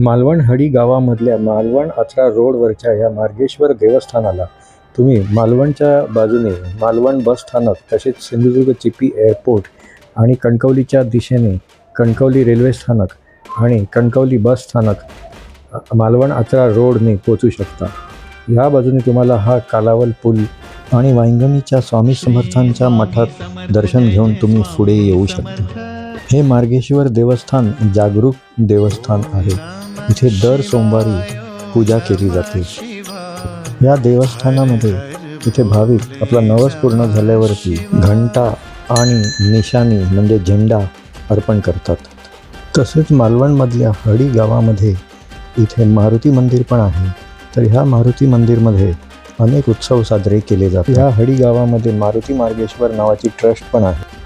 मालवण हडी गावामधल्या मालवण अथरा रोडवरच्या या मार्गेश्वर देवस्थानाला तुम्ही मालवणच्या बाजूने मालवण बस स्थानक तसेच सिंधुदुर्ग चिपी एअरपोर्ट आणि कणकवलीच्या दिशेने कणकवली रेल्वे स्थानक आणि कणकवली बस स्थानक मालवण अथरा रोडने पोचू शकता. या बाजूने तुम्हाला हा कालावल पूल आणि वांगणीच्या स्वामी समर्थांच्या मठात दर्शन घेऊन तुम्ही पुढे येऊ शकता. हे मार्गेश्वर देवस्थान जागरूक देवस्थान आहे. इथे दर सोमवारी पूजा केली जाते. या देवस्थानामध्ये इथे भाविक आपला नवस पूर्ण झाल्यावरती घंटा आणि निशाणी म्हणजे झेंडा अर्पण करतात. तसेच मालवणमधल्या हडी गावामध्ये इथे मारुती मंदिर पण आहे. तर ह्या मारुती मंदिरमध्ये अनेक उत्सव साजरे केले जातात. ह्या हडी गावामध्ये मारुती मार्गेश्वर नावाची ट्रस्ट पण आहे.